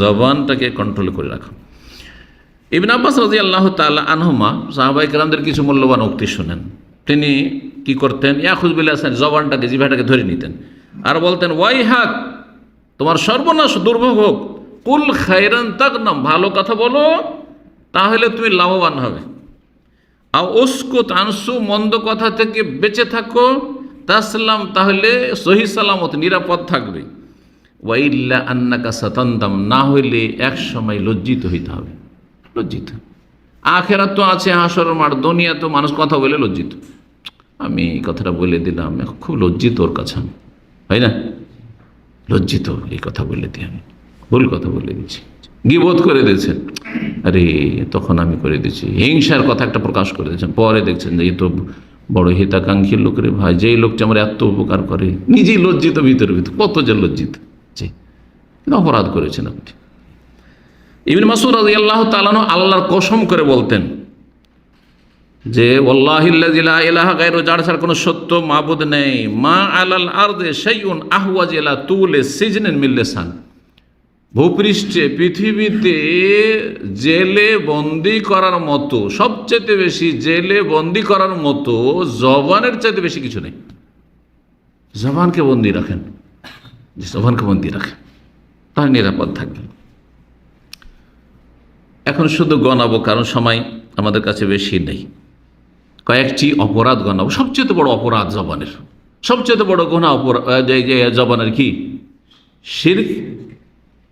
জবানটাকে control করে রাখা। ইবিন আব্বাস রাজি আল্লাহ তাল্লাহ আনহুমা সাহাবাই কালামদের কিছু মূল্যবান উক্তি শোনেন। তিনি কি করতেন? ইয়াকুজবিল্লা হাসান জবানটাকে জিভাটাকে ধরে নিতেন আর বলতেন ওয়াই হাক তোমার সর্বনাশ দুর্ভোগ হোক। কুল খাইরান তাক নাম ভালো কথা বলো, তাহলে তুমি লাভবান হবে। আর ওসকো তানসু মন্দ কথা থেকে বেঁচে থাকো। তাসলাম, তাহলে সহি সালামত, নিরাপদ থাকবে। ওয়াইল্লা আন্নাকা সাতান্দাম না হইলে এক সময় লজ্জিত হইতে হবে। লজ্জিত। আখেরাত তো আছে হাসর মাঠ, দুনিয়া তো মানুষ কথা বলে লজ্জিত। আমি এই কথাটা বলে দিলাম খুব লজ্জিত ওর কাছে আমি। হয় না? লজ্জিত এই কথা বলে দিই আমি। ভুল কথা বলে দিচ্ছি গিবোধ করে দিয়েছেন আরে, তখন আমি করে দিচ্ছি হিংসার কথা একটা প্রকাশ করে দিয়েছেন। পরে দেখছেন যে এই তো বড় হিতাকাঙ্ক্ষী লোকের ভাই, যেই লোকটা আমার এত উপকার করে, নিজেই লজ্জিত ভিতরে ভিতরে। কত যে লজ্জিত। জি কিন্তু অপরাধ করেছেন আপনি। ইবিন মাসুদ রাজি আল্লাহ তালানো আল্লাহর কসম করে বলতেন যে ওল্লাহিল্লা ইলাহা গায়রু, যার ছাড়া কোনো সত্য মাবুদ নেই। মা আলাল আরদে সেইউন আহওয়াজ এলা তুলে সিজনেন মিল্লেসান ভূপৃষ্ঠে পৃথিবীতে জেলে বন্দি করার মতো সবচেয়ে বেশি জেলে বন্দি করার মতো জবানের চাইতে বেশি কিছু নেই। জবানকে বন্দি রাখেন। যে জবানকে বন্দি রাখেন তাহলে নিরাপদ থাকবেন এখন শুধু গণাবো কারণ সময় আমাদের কাছে বেশি নেই। কয়েকটি অপরাধ গণাবো সবচেয়ে বড় অপরাধ জবানের। সবচেয়ে বড় গোনা অপরাধ জবানের কি? শির্ক,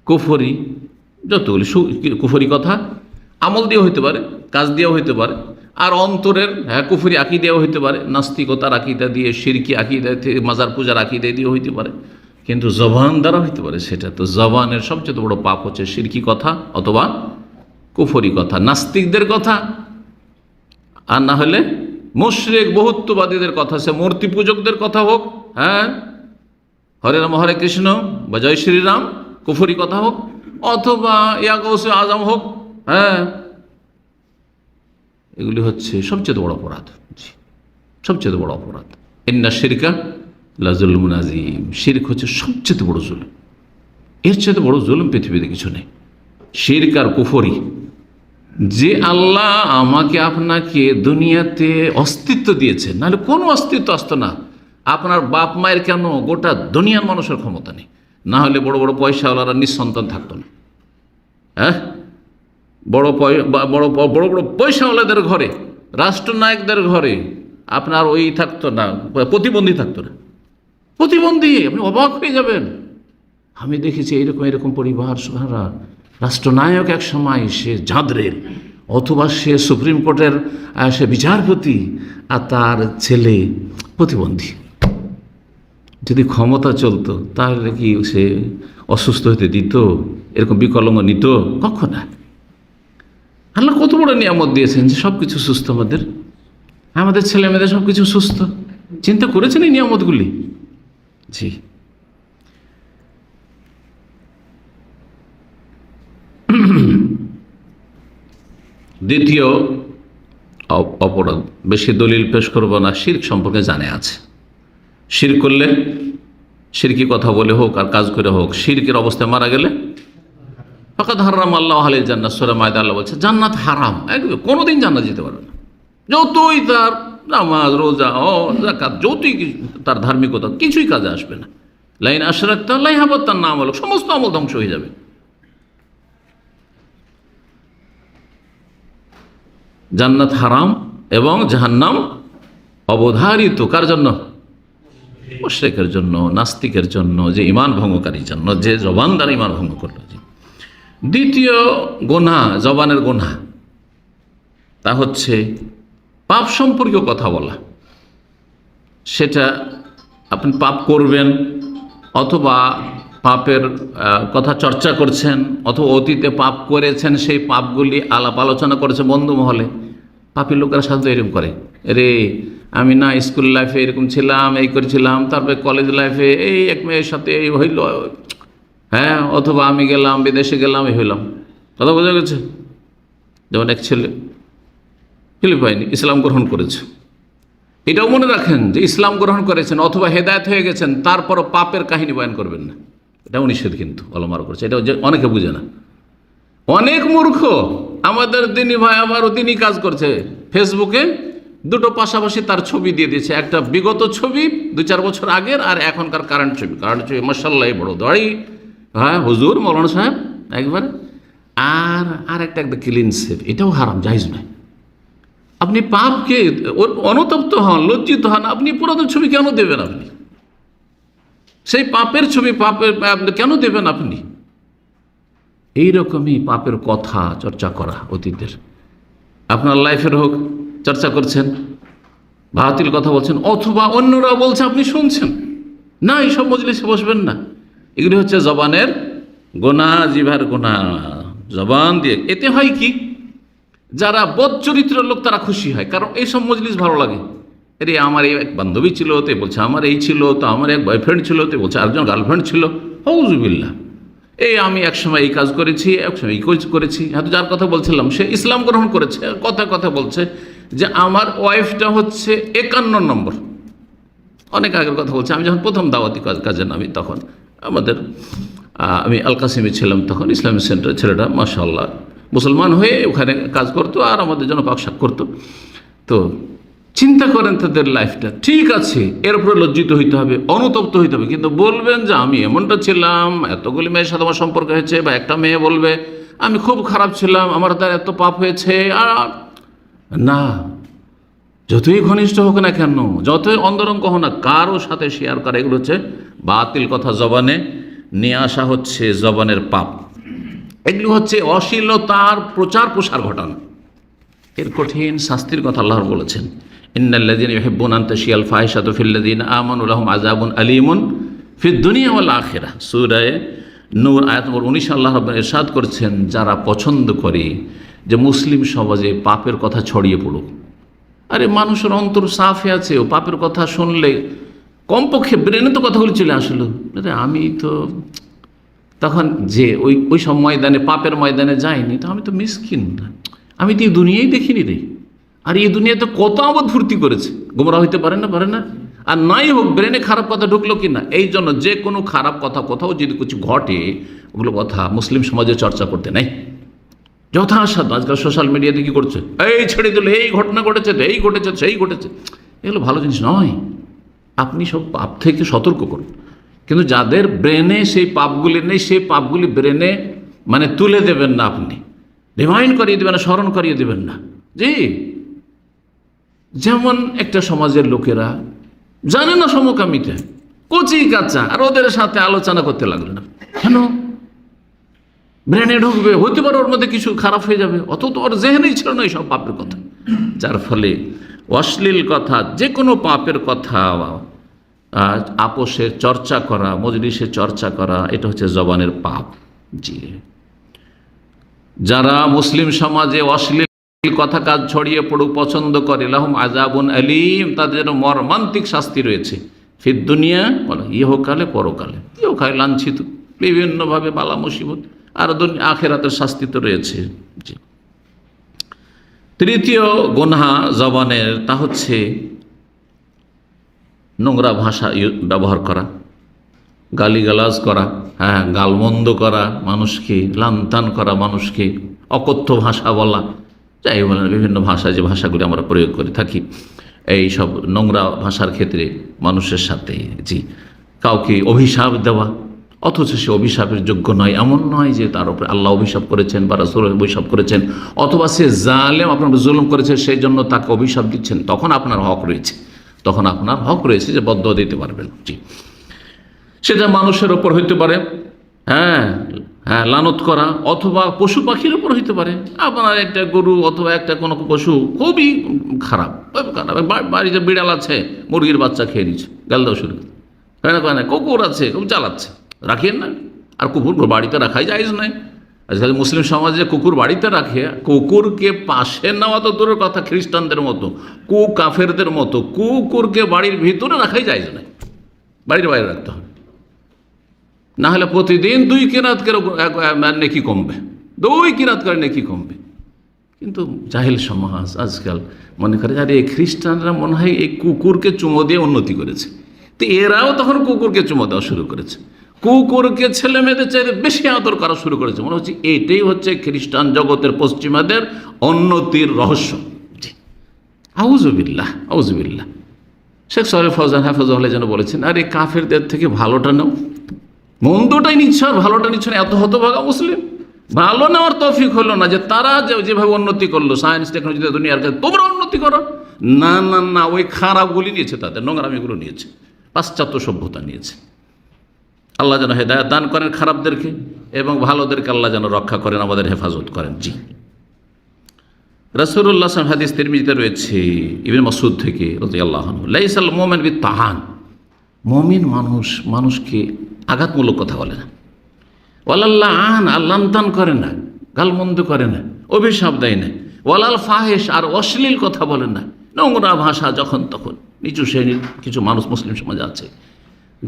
কুফরি, যতগুলি কুফরি কথা, আমল দিয়েও হইতে পারে, কাজ দিয়েও হইতে পারে, আর অন্তরের হ্যাঁ কুফরি আঁকি দেওয়া হইতে পারে, নাস্তিকতার আকিদা দিয়ে আকিদা থেকে মাজার পূজার আকিদা দিয়েও হইতে পারে। কিন্তু জবান দ্বারা হইতে পারে সেটা তো জবানের সবচেয়ে বড় পাপ হচ্ছে সিরকি কথা অথবা কুফরি কথা, নাস্তিকদের কথা। আর না হলে মুশরিক, বহুত্ববাদীদের কথা, সে মূর্তি পূজকদের কথা হোক হ্যাঁ? হরে রাম, হরে কৃষ্ণ বা জয় শ্রীরাম, কুফরি কথা হোক, অথবা ইয়াগৌসে আজম হোক হ্যাঁ? এগুলি হচ্ছে সবচেয়ে বড় অপরাধ। সবচেয়ে বড় অপরাধ। ইন্না শিরকা লাজুল মুনাজিম, শিরক হচ্ছে সবচেয়ে বড় জুলুম। এর চেয়ে বড় জুলুম পৃথিবীতে কিছু নেই। শিরক আর কুফরি, যে আল্লাহ আমাকে আপনাকে দুনিয়াতে অস্তিত্ব দিয়েছে, নাহলে কোনো অস্তিত্ব আসতো না। আপনার বাপ মায়ের কেন গোটা দুনিয়ার মানুষের ক্ষমতা নেই? না হলে বড় বড় পয়সাওয়ালারা নিঃসন্তান থাকতো না। হ্যাঁ? বড় পয়- বড় বড় বড় পয়সাওয়ালাদের ঘরে, রাষ্ট্রনায়কদের ঘরে আপনার ওই থাকতো না, প্রতিবন্ধী থাকতো না। প্রতিবন্ধী, আপনি অবাক হয়ে যাবেন। আমি দেখেছি এরকম এরকম পরিবার সারা রাষ্ট্রনায়ক এক সময় সে ঝাঁদরের অথবা সে সুপ্রিম কোর্টের সে বিচারপতি আর তার ছেলে প্রতিবন্ধী। যদি ক্ষমতা চলতো, তাহলে কি সে অসুস্থ হতে দিত, এরকম বিকলঙ্গ নিত? কখন না আল্লাহ কত বড় নিয়ামত দিয়েছেন যে সব কিছু সুস্থ আমাদের। আমাদের ছেলে মেয়েদের সব কিছু সুস্থ। চিন্তা করেছেন এই নিয়ামতগুলি? জি। দ্বিতীয় অপরাধ, বেশি দলিল পেশ করব না, শির্ক সম্পর্কে জানে আছে। শির করলে শিরকি কথা বলে হোক আর কাজ করে হোক, শিরকের অবস্থায় মারা গেলে ফাঁকাত হারাম আল্লাহ আলী জান্নাত সোরা মায়দা আল্লাহ বলছে, জান্নাত হারাম। একদম কোনোদিন জান্নাত যেতে পারবে না। যতই তার নামাজ, রোজা ও জাকাত কিছু তার ধার্মিকতা, কিছুই কাজে আসবে না। লাইন আশরাক্তা লাই হাবত তার নাম হলো, সমস্ত আমল ধ্বংস হয়ে যাবে। জান্নাত হারাম এবং জাহান্নাম অবধারিত। কার জন্য? মুশরিকের জন্য, নাস্তিকের জন্য, যে ইমান ভঙ্গকারীর জন্য, যে জবান দ্বারা ইমান ভঙ্গ করল। দ্বিতীয় গোনা জবানের গোনা তা হচ্ছে পাপ সম্পর্কে কথা বলা। সেটা আপনি পাপ করবেন অথবা পাপের কথা চর্চা করছেন অথবা অতীতে পাপ করেছেন, সেই পাপগুলি আলাপ আলোচনা করেছে বন্ধু মহলে। পাপি লোকেরা সাধারণত এরকম করে। রে, আমি না স্কুল লাইফে এরকম ছিলাম, এই করেছিলাম, তারপরে কলেজ লাইফে এই এক মেয়ের সাথে এই হইল হ্যাঁ অথবা আমি গেলাম, বিদেশে গেলাম, এই হইলাম। কথা বোঝা গেছে? যেমন এক ছেলে ফিলিপাইনি ইসলাম গ্রহণ করেছে। এটাও মনে রাখেন যে ইসলাম গ্রহণ করেছেন অথবা হেদায়ত হয়ে গেছেন, তারপরও পাপের কাহিনী বয়ান করবেন না। এটাও নিষেধ কিন্তু অলমার করেছে এটা অনেকে বুঝে না। অনেক মূর্খ আমাদের দিনী ভাই আবারও তিনি কাজ করছে। ফেসবুকে দুটো পাশাপাশি তার ছবি দিয়ে দিয়েছে, একটা বিগত ছবি দু চার বছর আগের আর এখনকার কারেন্ট ছবি। কারেন্ট ছবি মশাল্লাই বড় দাড়ি। হ্যাঁ হুজুর, মৌলানা সাহেব, একবার। আর আর একটা একটা ক্লিন সেভ এটাও হারাম জাহিজ নয়। আপনি পাপকে অনুতপ্ত হন, লজ্জিত হন, আপনি পুরাতন ছবি কেন দেবেন আপনি? সেই পাপের ছবি পাপের কেন দেবেন আপনি? এইরকমই পাপের কথা চর্চা করা অতীতের। আপনার লাইফের হোক, চর্চা করছেন বাতিল কথা বলছেন, অথবা অন্যরা বলছে, আপনি শুনছেন। না, এইসব মজলিসে বসবেন না। এগুলি হচ্ছে জবানের গোনা, জিভার গোনা। জবান দিয়ে। এতে হয় কি? যারা বদ চরিত্রের লোক, তারা খুশি হয়। কারণ এইসব মজলিস ভালো লাগে। আরে আমার এই এক বান্ধবী ছিল, তে বলছে আমার এই ছিল, তো আমার এক বয়ফ্রেন্ড ছিল, তে বলছে আরেকজন গার্লফ্রেন্ড ছিল। হৌজুবিল্লা এই আমি একসময় এই কাজ করেছি, একসময় এই কাজ করেছি। হয়তো যার কথা বলছিলাম, সে ইসলাম গ্রহণ করেছে, কথা কথা বলছে যে আমার ওয়াইফটা হচ্ছে একান্ন নম্বর। অনেক আগের কথা বলছে, আমি যখন প্রথম দাওয়াতি কাজ, কাজে নামি তখন আমাদের আমি আল কাসিমে ছিলাম তখন ইসলামিক সেন্টার ছেলেটা মাশাল্লাহ মুসলমান হয়ে ওখানে কাজ করতো আর আমাদের জন্য পাকশাক করতো। তো চিন্তা করেন তাদের লাইফটা ঠিক আছে এর উপরে লজ্জিত হইতে হবে, অনুতপ্ত হইতে হবে, কিন্তু বলবেন যে আমি এমনটা ছিলাম, এতগুলি মেয়ের সাথে আমার সম্পর্ক হয়েছে বা একটা মেয়ে বলবে, আমি খুব খারাপ ছিলাম, আমার দ্বারা এত পাপ হয়েছে, আর না, যতই ঘনিষ্ঠ হোক না কেন, যতই অন্তরঙ্গ হোক না, কারও সাথে শেয়ার করা এগুলো হচ্ছে বাতিল কথা জবানে, নিয়ে আসা হচ্ছে জবানের পাপ। এগুলো হচ্ছে অশ্লীলতার প্রচার প্রসার ঘটানো। এর কঠিন শাস্তির কথা আল্লাহ বলেছেন। ইন্নাল্লাদিন ইহিব্বুন আন্তাশিয়াল ফাহিশাতু ফিল্লাদিন আমানুল লাহুম আযাবুন আলীমুন ফিদ দুনিয়া ওয়াল আখিরাহ সূরা নূর আয়াত নম্বর 19 আল্লাহ রাব্বুল ইরশাদ করেছেন, যারা পছন্দ করে যে মুসলিম সমাজে পাপের কথা ছড়িয়ে পড়ুক। আরে মানুষের অন্তর সাফে আছে, ও পাপের কথা শুনলে কমপক্ষে ব্রেনে তো কথাগুলো চলে আসলো। আরে আমি তো তখন যে ওই ওই সব ময়দানে, পাপের ময়দানে যাইনি তো আমি তো মিসকিন। না আমি তো এই দুনিয়াই দেখিনি রে। আর এই দুনিয়াতে কত আমোদ ফুর্তি করেছে। গোমরা হইতে পারে না পারে না। আর নাই হোক, ব্রেনে খারাপ কথা ঢুকলো কি না, এই জন্য যে কোনো খারাপ কথা কোথাও যদি কিছু ঘটে, ওগুলো কথা মুসলিম সমাজে চর্চা করতে নেই। যথাসাধ্য। আজকাল সোশ্যাল মিডিয়াতে কি করছে? এই ছেড়ে দিল, এই ঘটনা ঘটেছে, এই ঘটেছে, সেই ঘটেছে। এগুলো ভালো জিনিস নয়। আপনি সব পাপ থেকে সতর্ক করুন। কিন্তু যাদের ব্রেনে সেই পাপগুলি নেই, সেই পাপগুলি ব্রেনে মানে তুলে দেবেন না আপনি। রিমাইন্ড করিয়ে দেবেন না, স্মরণ করিয়ে দেবেন না। জি? যেমন একটা সমাজের লোকেরা জানে না সমকামিতে, কচি কাঁচা, আর ওদের সাথে আলোচনা করতে লাগল না। কেন? ব্রেনে ঢুকবে হতে পারে ওর মধ্যে কিছু খারাপ হয়ে যাবে অত তো ওর জেহেনেই ছিল না সব পাপের কথা। যার ফলে অশ্লীল কথা যে কোনো পাপের কথা আপোষের চর্চা করা, মজলিসে চর্চা করা, এটা হচ্ছে জবানের পাপ। জি। যারা মুসলিম সমাজে অশ্লীল কথা কাজ ছড়িয়ে পড়ুক, পছন্দ করে, লাহুম আজাবুন আলিম, তাদের মর্মান্তিক শাস্তি রয়েছে। ফির দুনিয়া, বলে ইহকালে পরকালে ইহকালে লাঞ্ছিত, বিভিন্নভাবে বালা মুসিবত, আর আখেরাতের শাস্তি তো রয়েছে। তৃতীয় গুনহা জবানের, তা হচ্ছে নোংরা ভাষা ব্যবহার করা, গালিগালাজ করা হ্যাঁ গালমন্দ করা মানুষকে, লান্তান করা মানুষকে, অকথ্য ভাষা বলা, যাই বলেন বিভিন্ন ভাষা যে ভাষাগুলি আমরা প্রয়োগ করে থাকি, এই সব নোংরা ভাষার ক্ষেত্রে মানুষের সাথে, জি, কাউকে অভিশাপ দেওয়া, অথচ সে অভিশাপের যোগ্য নয়, এমন নয় যে তার উপরে আল্লাহ অভিশাপ করেছেন বা রাসুল অভিশাপ করেছেন, অথবা সে জালেম, আপনার জুলুম করেছে সেই জন্য তাকে অভিশাপ দিচ্ছেন, তখন আপনার হক রয়েছে। তখন আপনার হক রয়েছে যে বদ্ধ দিতে পারবেন। জি। সেটা মানুষের ওপর হইতে পারে হ্যাঁ হ্যাঁ লানত করা, অথবা পশু পাখির ওপর হইতে পারে। আপনার একটা গরু অথবা একটা কোনো পশু খুবই খারাপ খারাপ। বাড়িতে বিড়াল আছে, মুরগির বাচ্চা খেয়ে নিচ্ছে, গাল দাও শুরু। কেন কেন কুকুর আছে, খুব জ্বালাচ্ছে রাখেন না। আর কুকুর বাড়িতে রাখাই যাইজ নাই আজকাল মুসলিম সমাজে কুকুর বাড়িতে রাখে, কুকুরকে পাশে নেওয়া তো দূরের কথা, খ্রিস্টানদের মতো, কু কাফেরদের মতো, কুকুরকে বাড়ির ভিতরে রাখাই যাইজ না। বাড়ির বাইরে রাখতে হবে না হলে প্রতিদিন দুই কিরাত করে নেকি কমবে। দুই কিরাত করে নেকি কমবে। কিন্তু জাহিল সমাজ আজকাল মনে করে, আরে এই খ্রিস্টানরা মনে হয় এই কুকুরকে চুমো দিয়ে উন্নতি করেছে। তো এরাও তখন কুকুরকে চুমো দেওয়া শুরু করেছে। কুকুরকে ছেলে মেয়েদের চাইতে বেশি আদর করা শুরু করেছে। মনে হচ্ছে এটাই হচ্ছে খ্রিস্টান জগতের পশ্চিমাদের উন্নতির রহস্য। আউজুবিল্লাহ আউজুবিল্লাহ শেখ সরে ফৌজান হাফেজুল্লাহ যেন বলেছেন, আরে কাফেরদের থেকে ভালোটা নাও। মন্দটাই নিচ্ছ আর ভালোটা নিচ্ছ না। এত হতভাগা মুসলিম। ভালো নেওয়ার তৌফিক হলো না যে তারা যেভাবে উন্নতি করল, সায়েন্স টেকনোলজিতে দুনিয়ার কাছে তোমরা উন্নতি করো। না না না, ওই খারাপগুলি নিয়েছে তাদের, নোংরামিগুলো নিয়েছে, পাশ্চাত্য সভ্যতা নিয়েছে। আল্লাহ যেন হেদায়ত দান করেন খারাপদেরকে এবং ভালোদেরকে আল্লাহ যেন রক্ষা করেন, আমাদের হেফাজত করেন। জি। রসুল্লাহ হাদিস তিরমিজিতে রয়েছে, ইবিন মসুদ থেকে রাজি আল্লাহ লাইসাল মোমেন বি তাহান মমিন মানুষ, মানুষকে আঘাতমূলক কথা বলে না। ওয়ালাল্লাহ আন আল্লাহ তান করে না, গালমন্দ করে না, অভিশাপ দেয় না। ওয়ালাল ফাহেস আর অশ্লীল কথা বলে না। নোংরা ভাষা যখন তখন নিচু শ্রেণির কিছু মানুষ মুসলিম সমাজে আছে।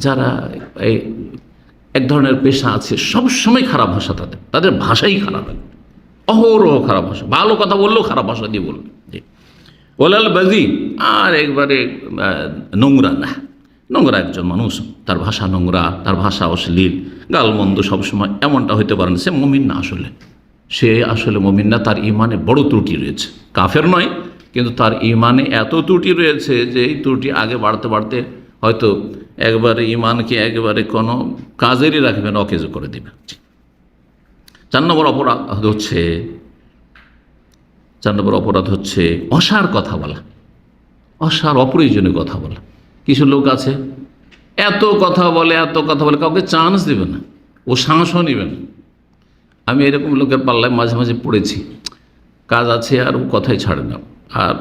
যারা এক ধরনের পেশা আছে সবসময় খারাপ ভাষা তাদের। তাদের ভাষাই খারাপ অহরহ খারাপ ভাষা। ভালো কথা বললেও খারাপ ভাষা দিয়ে বলবে। জি। ওলাল বাজি, আর একবারে নোংরা না। নোংরা একজন মানুষ, তার ভাষা নোংরা, তার ভাষা অশ্লীল, গালমন্দ সবসময় এমনটা হইতে পারে না। সে মমিন না আসলে। সে আসলে মমিন না, তার ইমানে বড় ত্রুটি রয়েছে। কাফের নয়, কিন্তু তার ইমানে এত ত্রুটি রয়েছে যে এই ত্রুটি আগে বাড়তে বাড়তে হয়তো একবারে ইমানকে একবারে কোনো কাজেরই রাখবে না, অকেজ করে দেবে। চার নম্বর অপরাধ হচ্ছে, চার নম্বর অপরাধ হচ্ছে অসার কথা বলা, অসার অপ্রয়োজনীয় কথা বলা। কিছু লোক আছে, এত কথা বলে, এত কথা বলে, কাউকে চান্স দেবে না, ও সাহসও নেবে না। আমি এরকম লোকের পাল্লায় মাঝে মাঝে পড়েছি, কাজ আছে আর ও কথাই ছাড়ে না। আর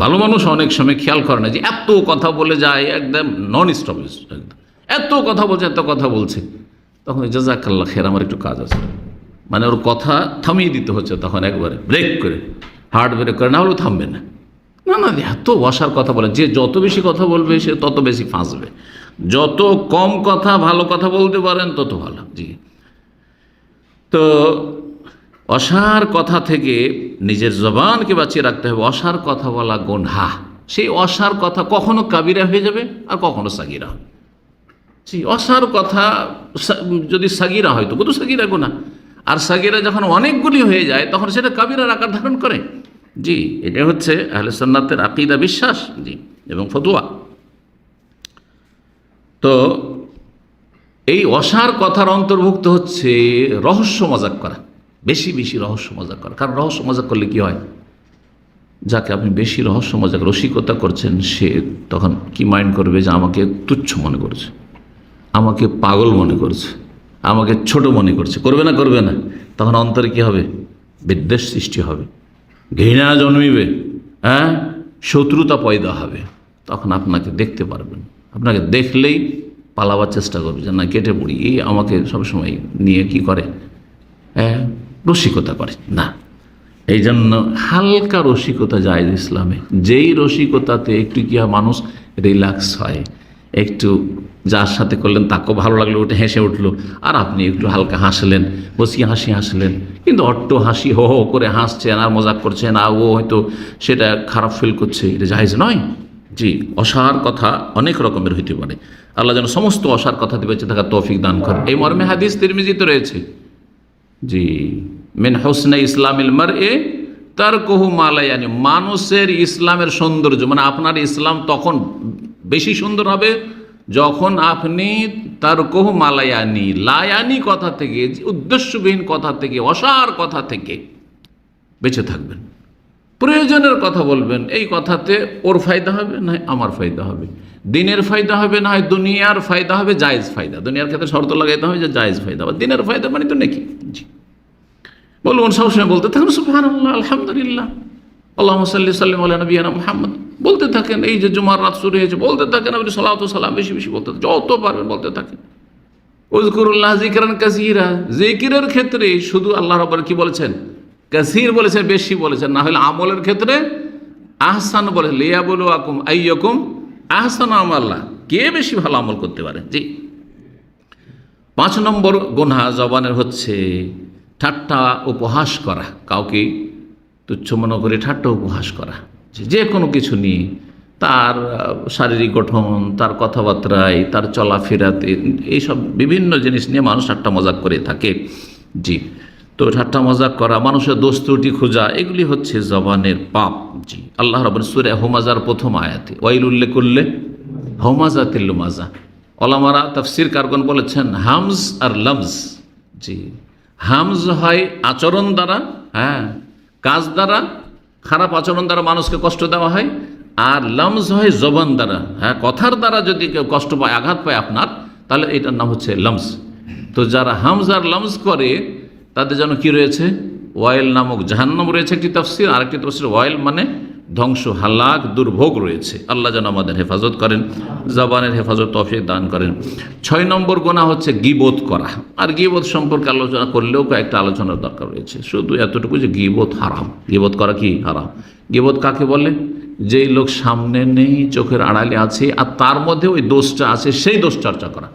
ভালো মানুষ অনেক সময় খেয়াল করে না যে এত কথা বলে যায়, একদম নন স্টপ একদম। এত কথা বলছে, এত কথা বলছে। তখন জাজাকাল্লা খের, আমার একটু কাজ আছে। মানে ওর কথা থামিয়ে দিতে হচ্ছে তখন একবারে ব্রেক করে। হার্ড ব্রেক করে, না হলেও থামবে না। না না, এত বসার কথা বলে, যে যত বেশি কথা বলবে, সে তত বেশি ফাঁসবে। যত কম কথা, ভালো কথা বলতে পারেন, তত ভালো। জি। তো অসার কথা থেকে নিজের জবানকে বাঁচিয়ে রাখতে হবে। অসার কথা বলা গোনহা। সেই অসার কথা কখনো কাবিরা হয়ে যাবে আর কখনো সাগিরা। জি অসার কথা যদি সাগিরা হয় তো কত সাগিরা গোনা। আর সাগিরা যখন অনেকগুলি হয়ে যায়, তখন সেটা কাবিরার আকার ধারণ করে। জি, এটা হচ্ছে আহলে সন্ন্যাতের আকিদা বিশ্বাস, জি, এবং ফতুয়া। তো এই অসার কথার অন্তর্ভুক্ত হচ্ছে রহস্য মজাক করা। বেশি বেশি রহস্য মজাক করা। কারণ রহস্য মজাক করলে কি হয়? যাকে আপনি বেশি রহস্য মজাক রসিকতা করছেন, সে তখন কি মাইন্ড করবে? যে আমাকে তুচ্ছ মনে করছে। আমাকে পাগল মনে করছে। আমাকে ছোট মনে করছে। করবে না করবে না। তখন অন্তরে কি হবে? বিদ্বেষ সৃষ্টি হবে। ঘৃণা জন্মিবে। হ্যাঁ? শত্রুতা পয়দা হবে। তখন আপনাকে দেখতে পারবেন। আপনাকে দেখলেই পালাবার চেষ্টা করবে যে, না, কেটে পড়ি। এই আমাকে সবসময় নিয়ে কি করে? হ্যাঁ? রসিকতা করে। না। এই জন্য হালকা রসিকতা যায় ইসলামে। যেই রসিকতাতে একটু কি মানুষ রিল্যাক্স হয়, একটু যার সাথে করলেন তাকেও ভালো লাগল ওটা হেসে উঠল, আর আপনি একটু হালকা হাসলেন, বসিয়ে হাসি হাসলেন। কিন্তু অট্ট হাসি, হো হো করে হাসছেন, আর মজাক করছেন, আর ও হয়তো সেটা খারাপ ফিল করছে, এটা জাহেজ নয়। জি, অসার কথা অনেক রকমের হইতে পারে। আল্লাহ যেন সমস্ত অসার কথা বেঁচে থাকার তৌফিক দান করে এই মর্মে হাদিস তিরমিজিতে রয়েছে। জি। মেন হোসনে ইসলামিল মার এ তার কহু মালায়ানি মানুষের ইসলামের সৌন্দর্য মানে আপনার ইসলাম তখন বেশি সুন্দর হবে যখন আপনি তার কহু মালায়ানি লায়ানি কথা থেকে, উদ্দেশ্যবিহীন কথা থেকে, অসার কথা থেকে বেঁচে থাকবেন। প্রয়োজনের কথা বলবেন, এই কথাতে ওর ফায়দা হবে না আমার ফায়দা হবে? দিনের ফায়দা হবে না হয় দুনিয়ার ফায়দা হবে, জায়েজ ফায়দা। দুনিয়ার ক্ষেত্রে শর্ত লাগাইতে হবে যে জায়েজ ফায়দা। বা দিনের ফায়দা মানে তো নাকি? জি। বলুন সবসময় বলতে থাকুন সুফহান আল্লাহ আলহামদুলিল্লাহ। আল্লাহ সাল্লি সাল্লিম আল্লাহ নবীনা মোহাম্মদ। বলতে থাকেন, এই যে জুমার রাত শুরু হয়েছে, বলতে থাকেন, আপনি সালাত সালাম বেশি বেশি বলতে যত পারবেন বলতে থাকেন। উজকুরুল্লাহ জিকরান কাসিরা। জিকিরের ক্ষেত্রে শুধু আল্লাহ রব্বর কি বলেছেন? কাসির বলেছেন, বেশি বলেছেন, না হলে আমলের ক্ষেত্রে আহসান বলে লিয়া বলু আকুম আইয়কুম আহসান আমাল্লাহ কে বেশি ভালো আমল করতে পারে? জি। পাঁচ নম্বর গুনহা জবানের হচ্ছে, ঠাট্টা উপহাস করা, কাউকে তুচ্ছ মনে করে ঠাট্টা উপহাস করা। যে যে কোনো কিছু নিয়ে, তার শারীরিক গঠন, তার কথাবার্তায়, তার চলাফেরাতে, এইসব বিভিন্ন জিনিস নিয়ে মানুষ ঠাট্টা মজাক করে থাকে। জি। তো ঠাট্টা মজাক করা, মানুষের দোষ ত্রুটি খোঁজা, এগুলি হচ্ছে জবানের পাপ। জি, আল্লাহ রবেন সুরে হোমাজার প্রথম আয়াতে ওয়াইল উল্লেখ করলে হোমাজা তিল্লুমাজা ওলামারা তফসির কারগন বলেছেন, হামজ আর লমজ। জি, হামজ হয় আচরণ দ্বারা হ্যাঁ কাজ দ্বারা, খারাপ আচরণ দ্বারা মানুষকে কষ্ট দেওয়া হয়, আর লমজ হয় জবান দ্বারা হ্যাঁ কথার দ্বারা যদি কেউ কষ্ট পায়, আঘাত পায় আপনার, তাহলে এটার নাম হচ্ছে লমস তো যারা হামজ আর লমজ করে তাদের যেন কি রয়েছে? ওয়াইল নামক জাহান্নাম রয়েছে একটি তফসির আর একটি তফসির ওয়াইল মানে ধ্বংস, হালাক, দুর্ভোগ রয়েছে। আল্লাহ যেন আমাদের হেফাজত করেন, জবানের হেফাজত, তফিক দান করেন। ছয় নম্বর গোনা হচ্ছে গিবোধ করা। আর গিবোধ সম্পর্কে আলোচনা করলেও কয়েকটা আলোচনার দরকার রয়েছে। শুধু এতটুকু যে গিবোধ হারাম। গিবোধ করা কি হারাম? গিবোধ কাকে বলে? যেই লোক সামনে নেই, চোখের আড়ালে আছে, আর তার মধ্যে ওই দোষটা আছে, সেই দোষ চর্চা করা।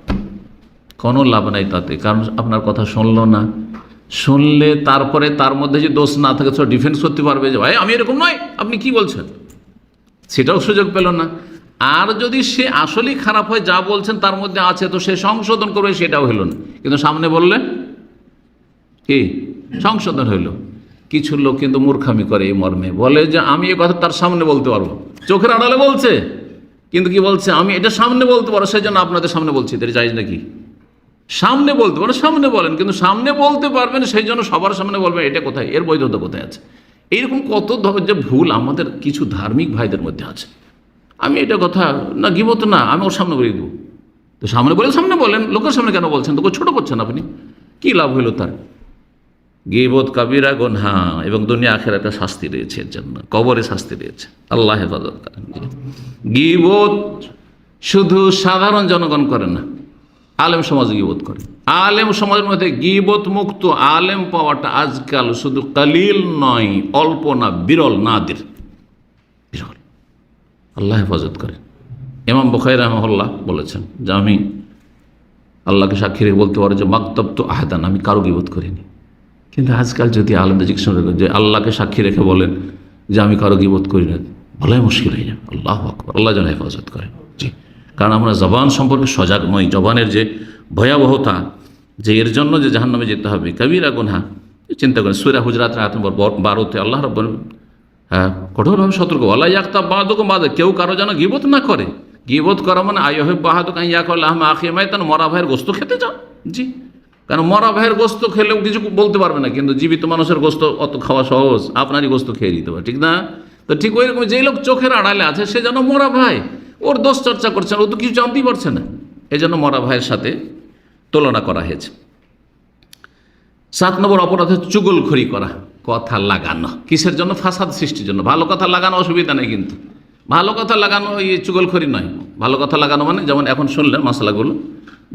কোনো লাভ নাই তাতে, কারণ আপনার কথা শুনলো না। শুনলে তারপরে তার মধ্যে যে দোষ না থাকে, সেটা ডিফেন্স করতে পারবে যে, ভাই, আমি এরকম নয়। আপনি কি বলছেন? সেটাও সুযোগ পেল না। আর যদি সে আসলেই খারাপ হয়, যা বলছেন তার মধ্যে আছে, তো সে সংশোধন করবে, সেটাও হলো না। কিন্তু সামনে বললে কি? সংশোধন হইল? কিছু লোক কিন্তু মূর্খামি করে এই মর্মে। বলে যে, আমি এ কথা তার সামনে বলতে পারব। চোখের আড়ালে বলছে, কিন্তু কি বলছে? আমি এটা সামনে বলতে পারো সেই জন্য আপনাদের সামনে বলছি। এটা চাইজ নাকি? সামনে বলতে পারেন সামনে বলেন, কিন্তু সামনে বলতে পারবেন, সেই জন্য সবার সামনে বলবেন, এটা কোথায়? এর বৈধতা কোথায় আছে? এইরকম কত যে ভুল আমাদের কিছু ধার্মিক ভাইদের মধ্যে আছে। আমি এটা কথা, না, গিবত না, আমি ওর সামনে বলে দেবো। তো সামনে বলে, সামনে বলেন, লোকের সামনে কেন বলছেন? তো ছোটো করছেন আপনি? কি লাভ হইল তার? গিবত, কাবিরা, গনহা, এবং দুনিয়া আখের একটা শাস্তি রয়েছে এর জন্য, কবরে শাস্তি রয়েছে। আল্লাহ হেফাজত গিবত শুধু সাধারণ জনগণ করে না আলেম সমাজ গিবত করে। আলেম সমাজের মধ্যে গিবত মুক্ত আলেম পাওয়াটা আজকাল শুধু কালিল নয়, অল্প না, বিরল, নাদের। বিরল। আল্লাহ হেফাজত করে ইমাম বখাই রহমল্লাহ বলেছেন, যে আমি আল্লাহকে সাক্ষী রেখে বলতে পারো যে মাকতব তো আহাদান, আমি কারও গিবত করিনি। কিন্তু আজকাল যদি আলমদের জিজ্ঞেস যে আল্লাহকে সাক্ষী রেখে বলেন যে, আমি কারও গিবোধ করি না, বলাই মুশকিল হয়ে যাবে। আল্লাহ আকবর। আল্লাহ যেন হেফাজত করে জি। কারণ আমরা জবান সম্পর্কে সজাগ নই। জবানের যে ভয়াবহতা, যে এর জন্য যে জাহান্নামে যেতে হবে, কবিরা গুনহা, চিন্তা করেন। সুরা হুজরাত রাত নম্বর বারোতে আল্লাহ রব হ্যাঁ কঠোরভাবে সতর্ক। আল্লাহ ইয়াক্তা বাদক বাদ, কেউ কারও যেন গিবোধ না করে। গিবোধ করা মানে আয়হ বাহাদুক ইয়া করলে আহমা আখিয়ে মাই তার মরা ভাইয়ের গোস্ত খেতে যাও জি। কারণ মরা ভাইয়ের গোস্ত খেলেও কিছু বলতে পারবে না, কিন্তু জীবিত মানুষের গোস্ত অত খাওয়া সহজ। আপনারই গোস্ত খেয়ে দিতে পারে, ঠিক না? তো ঠিক ওই রকম যেই লোক চোখের আড়ালে আছে, সে যেন মরা ভাই। ওর দোষ চর্চা করছে না, ও তো কিছু জানতেই পারছে না। এই জন্য মরা ভাইয়ের সাথে তুলনা করা হয়েছে। সাত নম্বর অপরাধ হচ্ছে চুগলখড়ি করা, কথা লাগানো, কিসের জন্য? ফাসাদ সৃষ্টির জন্য। ভালো কথা লাগানো অসুবিধা নেই কিন্তু। ভালো কথা লাগানো এই চুগলখড়ি নয়। ভালো কথা লাগানো মানে যেমন এখন শুনলেন মশলাগুলো,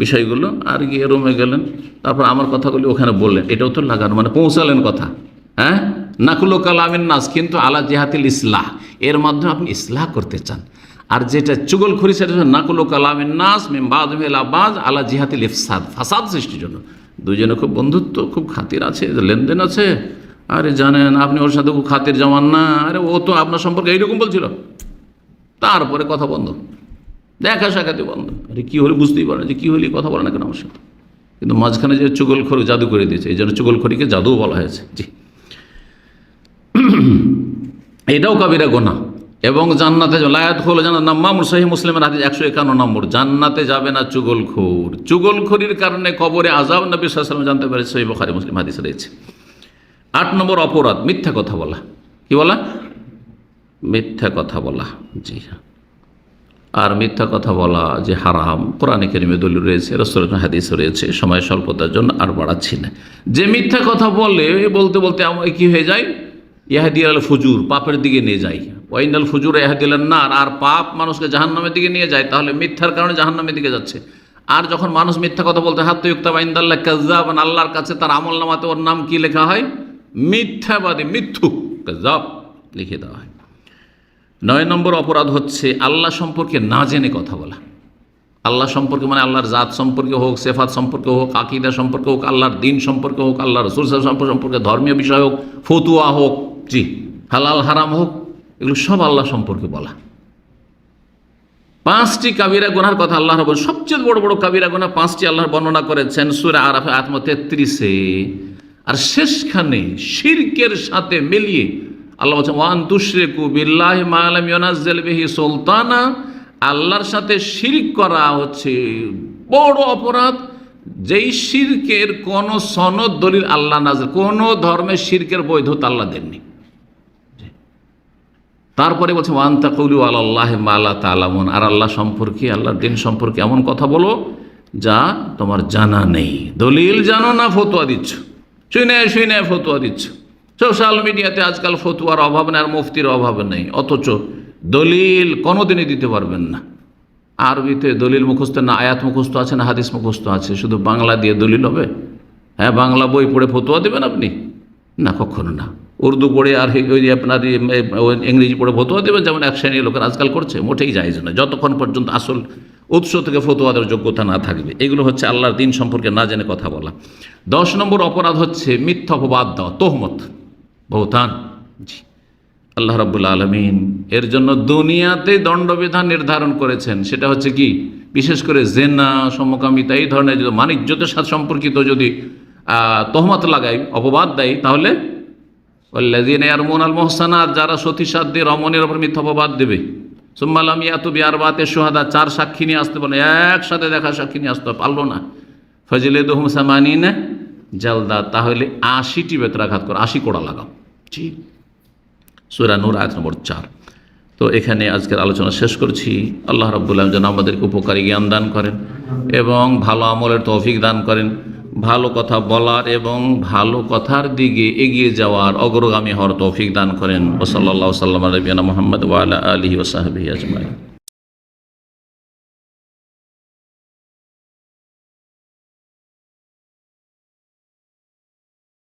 বিষয়গুলো, আর গিয়ে রুমে গেলেন, তারপর আমার কথাগুলি ওখানে বললেন। এটাও তো লাগানো মানে পৌঁছালেন কথা। হ্যাঁ? নাকুলো কালামিন নাস, কিন্তু আলা জেহাতিল ইসলাহ, এর মাধ্যমে আপনি ইসলাহ করতে চান। আর যেটা চুগলখড়ি সেটা নাকুলো কালামিন নাস মেমবাদ মেলাবাজ আলা জিহাতিল ইফসাদ, ফাসাদ সৃষ্টির জন্য। দুজনে খুব বন্ধুত্ব, খুব খাতির আছে লেনদেন আছে। আরে জানেন, আপনি ওর সাথে খুব খাতির জমান না। আরে ও তো আপনার সম্পর্কে এইরকম বলছিল। তারপরে কথা বন্ধ। দেখা সাক্ষাতে বন্ধ। আরে কী হলে বুঝতেই পারে না যে কী হলে কথা বলে না কেন আমার সাথে? কিন্তু মাঝখানে যে চুগলখড়ি জাদু করে দিয়েছে, এই জন্য চুগলখড়িকে জাদুও বলা হয়েছে। জি। এটাও কাবিরা গোনা। এবং জান্নাতে লায়াত হলো নাম মামুর সহি মুসলিমের হাদিস একশো একান্ন নম্বর। জান্নাতে যাবে না চুগলখোর। চুগলখড়ির কারণে কবরে আজাব নবী সাল্লাম জানতে পারে সহি বখারি মুসলিম হাদিস রয়েছে। আট নম্বর অপরাধ, মিথ্যা কথা বলা। কি বলা? মিথ্যা কথা বলা। জি হ্যাঁ। আর মিথ্যা কথা বলা যে হারাম, কোরআনে কেরিমে দলিল রয়েছে রসুল হাদিস রয়েছে, সময় স্বল্পতার জন্য আর বাড়াচ্ছি না। যে মিথ্যা কথা বলে, বলতে বলতে কি হয়ে যায়? ইহাদি আল ফুজুর পাপের দিকে নিয়ে যায়। ওয়াইনাল ফুজুর ইহাদিল নার, আর পাপ মানুষকে জাহান্নামের দিকে নিয়ে যায়, তাহলে মিথ্যার কারণে জাহান্নামের দিকে যাচ্ছে। আর যখন মানুষ মিথ্যা কথা বলতে হাত ইউক্তা বাইন্দাল্লাহ কাজাব আল্লাহর কাছে তার আমল নামাতে ওর নাম কি লেখা হয়? মিথ্যাবাদী মিথ্যু কাজাব লিখে দেওয়া হয়। নয় নম্বর অপরাধ হচ্ছে আল্লাহ সম্পর্কে না জেনে কথা বলা। আল্লাহ সম্পর্কে মানে আল্লাহর জাত সম্পর্কে হোক, সেফাত সম্পর্কে হোক, আকিদা সম্পর্কে হোক, আল্লাহর দিন সম্পর্কে হোক আল্লাহ রসুল সম্পর্কে ধর্মীয় বিষয় হোক, ফতুয়া হোক, জি, হালাল, হারাম হোক এগুলো সব আল্লাহ সম্পর্কে বলা। পাঁচটি কাবিরা গোনার কথা আল্লাহ রব সবচেয়ে বড় বড় কাবিরা গোনা পাঁচটি আল্লাহর বর্ণনা করেছেন সুরা আরাফে আত্ম তেত্রিশে। আর শেষখানে শিরকের সাথে মিলিয়ে আল্লাহ বলছেন ওয়ান তুশরেকু বিল্লাহ মালাম ইউনাজ্জাল বিহি সুলতানা। আল্লাহর সাথে শিরক করা হচ্ছে বড় অপরাধ। যেই শিরকের কোন সনদ দলিল আল্লাহ নাজর কোন ধর্মের শিরকের বৈধতা আল্লাহ দেননি। তারপরে বলছে ওয়ান্তা কৌলি আল্লাহ মাল্লা তালামুন আর আল্লাহ সম্পর্কে, আল্লাহর দিন সম্পর্কে এমন কথা বলো, যা তোমার জানা নেই। দলিল জানো না, ফতোয়া দিচ্ছ। শুনে শুনে ফতোয়া দিচ্ছ। সোশ্যাল মিডিয়াতে আজকাল ফতুয়ার অভাব নেই, আর মুফতির অভাব নেই। অথচ দলিল কোনোদিনই দিতে পারবেন না। আরবিতে দলিল মুখস্থ না, আয়াত মুখস্থ আছে না, হাদিস মুখস্থ আছে। শুধু বাংলা দিয়ে দলিল হবে? হ্যাঁ বাংলা বই পড়ে ফতুয়া দেবেন আপনি? না, কখনো না। উর্দু পড়ে আর ওই আপনার ওই ইংরেজি পড়ে ফতুয়া দেবেন, যেমন এক শ্রেণির লোকের আজকাল করছে, মোটেই যায় না যতক্ষণ পর্যন্ত আসল উৎস থেকে ফতুয়া দেওয়ার যোগ্যতা না থাকবে, এগুলো হচ্ছে আল্লাহর দিন সম্পর্কে না জেনে কথা বলা। দশ নম্বর অপরাধ হচ্ছে মিথ্যা অপবাদ দেওয়া, তোহমত, বহুতান। জি। আল্লাহ রাব্বুল আলমিন এর জন্য দুনিয়াতে দণ্ডবিধান নির্ধারণ করেছেন, সেটা হচ্ছে কি? বিশেষ করে জেনা, সমকামিতা, এই ধরনের যদি সাথে সম্পর্কিত যদি তহমত লাগাই, অপবাদ দেয়, তাহলে ওল্লাদিন ইয়ারমুন আল মোহসানাত যারা সতী সাধ্যে রমণের ওপর মিথ্যা অপবাদ দেবে। সুম্মালাম ইয়াতু বিয়ার বাতে সোহাদা চার সাক্ষী নিয়ে আসতে বলে, একসাথে দেখা সাক্ষী নিয়ে আসতে পারল না। ফজিলে দহুম সামানিন জালদা, তাহলে আশিটি বেতরাঘাত করো, আশি কোড়া লাগাও। জি। সুরা নূর, আয়াত নম্বর চার। তো এখানে আজকের আলোচনা শেষ করছি। আল্লাহ রাব্বুল আলম যেন আমাদেরকে উপকারী জ্ঞান দান করেন এবং ভালো আমলের তৌফিক দান করেন। ভালো কথা বলার এবং ভালো কথার দিকে এগিয়ে যাওয়ার অগ্রগামী হওয়ার তৌফিক দান করেন। ওসল্লা সাল্লাম রবিনা মোহাম্মদ ওয়ালা আলহি ওসাহাবি আজমাই